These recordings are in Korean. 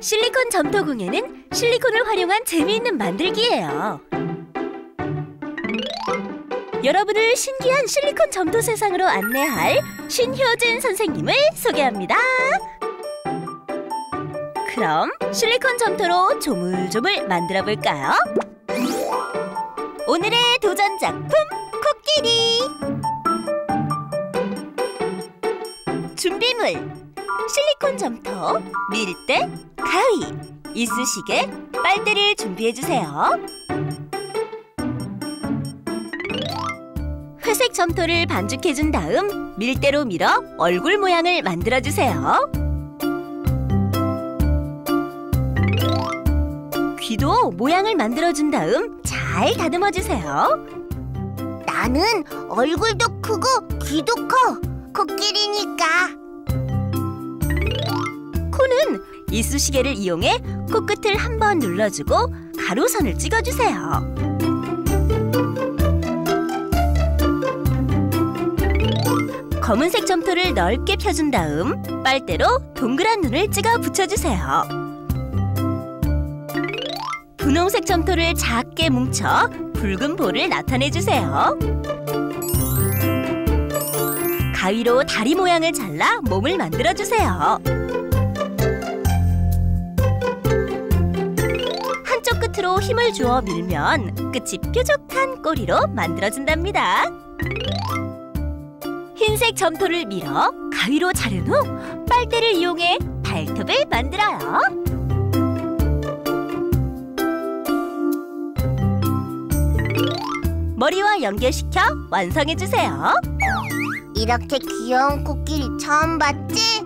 실리콘 점토 공예는 실리콘을 활용한 재미있는 만들기예요. 여러분을 신기한 실리콘 점토 세상으로 안내할 신효진 선생님을 소개합니다. 그럼 실리콘 점토로 조물조물 만들어 볼까요? 오늘의 도전 작품 코끼리 준비물 실리콘 점토, 밀대, 가위, 이쑤시개, 빨대를 준비해 주세요. 회색 점토를 반죽해 준 다음 밀대로 밀어 얼굴 모양을 만들어 주세요. 귀도 모양을 만들어 준 다음 잘 다듬어 주세요. 나는 얼굴도 크고 귀도 커. 코끼리니까. 이쑤시개를 이용해 코끝을 한 번 눌러주고 가로선을 찍어주세요. 검은색 점토를 넓게 펴준 다음 빨대로 동그란 눈을 찍어 붙여주세요. 분홍색 점토를 작게 뭉쳐 붉은 볼을 나타내주세요. 가위로 다리 모양을 잘라 몸을 만들어주세요. 끝으로 힘을 주어 밀면 끝이 뾰족한 꼬리로 만들어진답니다. 흰색 점토를 밀어 가위로 자른 후 빨대를 이용해 발톱을 만들어요. 머리와 연결시켜 완성해주세요. 이렇게 귀여운 코끼리 처음 봤지?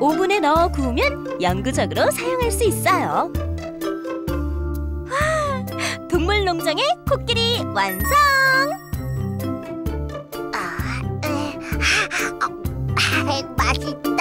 오븐에 넣어 구우면 영구적으로 사용할 수 있어요. 와, 동물 농장의 코끼리 완성! 아, 에, 아, 아, 맛있다.